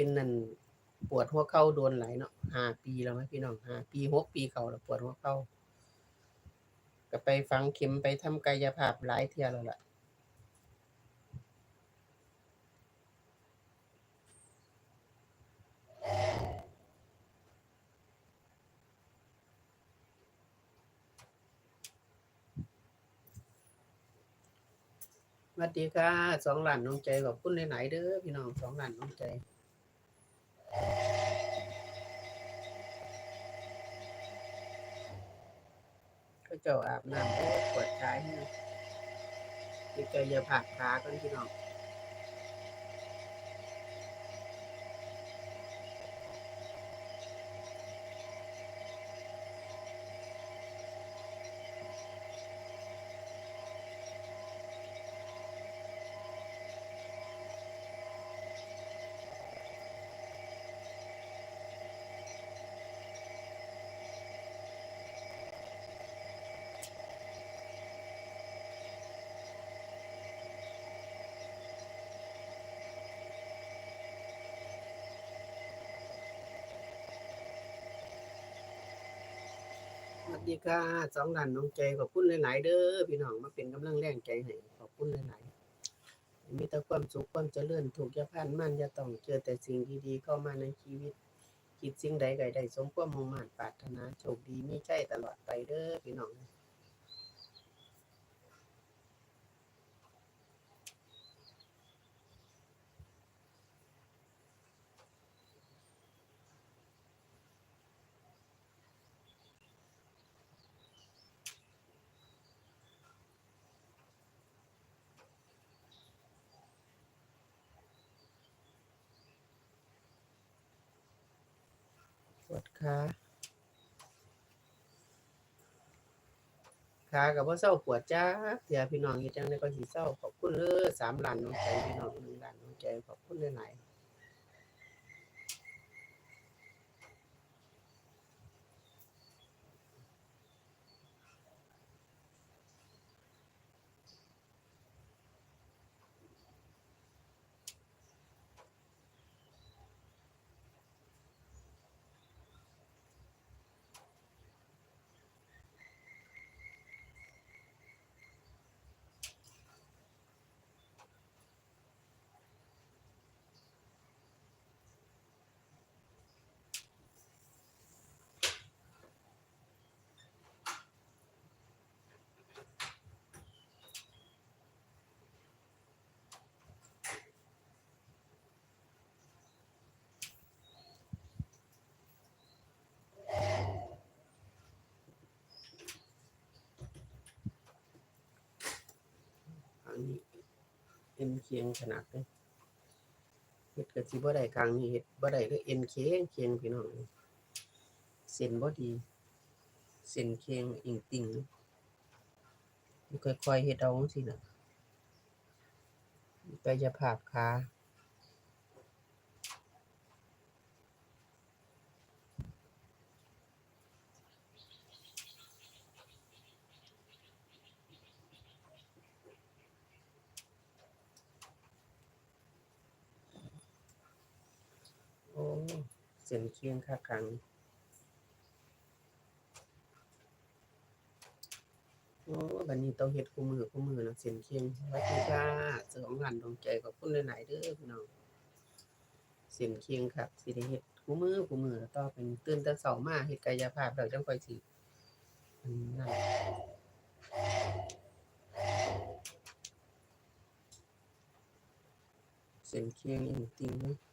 เป็นนั่นปวดหัวเข่าโดนหลายเนาะห้าปีแล้วไหมพี่น้องห้าปีหกปีเขาแล้วปวดหัวเข่าก็ไปฝังเข็มไปทำกายภาพหลายเที่ยแล้วล่ะสวัสดีค่ะสองหลานน้องใจขอบคุณหลายๆเด้อพี่น้องสองหลานน้องใจ ก็เจ้าอาบน้ำก็ปวดขาให้พี่เจอย่าผักขากันพี่น้อง วัสดีค่ะสองหลานน้องใจขอบคุณหลาย ๆ เด้อพี่น้องมาเป็นกำลังแรงใจให้ขอบคุณหลายๆมีแต่ความสุขความเจริญถูกยาพันมันย่าต้องเจอแต่สิ่งดีๆเข้ามาในชีวิตคิดสิ่งใดใดสมความมุ่งมั่นปรารถนาโชคดีมีใจตลอดไปเด้อพี่น้อง ปวดขาขากับว่าเศร้าปวดจ้าเดี๋ยวพี่น้องเฮ็ดจังในก็สีเศร้าขอบคุณเลยสามล้านน้องใจพี่น้องหนึ่งล้านน้องใจขอบคุณหลายๆ นนี้เอ็นเคียงขนาดเลยเห็ดก็สิบ่ได้กลางนี้เห็ดบ่ได้เลยเอ็นเคียงเคียงพี่น้องเส้นบ่ดีเส้นเคียงอิงติ่งค่อยๆเห็ดเอาจังซีน่ะกายภาพขา โอ้ เส้นเคียงคักครั้งโอ้บัดนี้ต้องเฮ็ดคู่มือคู่มือนะเส้นเคียงสวัสดีค่ะเจ้าของร้านดวงใจขอบคุณหลายๆเด้อพี่น้องเส้นเคียงครับสิได้เฮ็ดคู่มือคู่มือต่อเป็นตื่นแต่เช้ามาเฮ็ดกายภาพแล้วจังคอยสิอันนั่นเส้นเคียงจริงๆเนาะ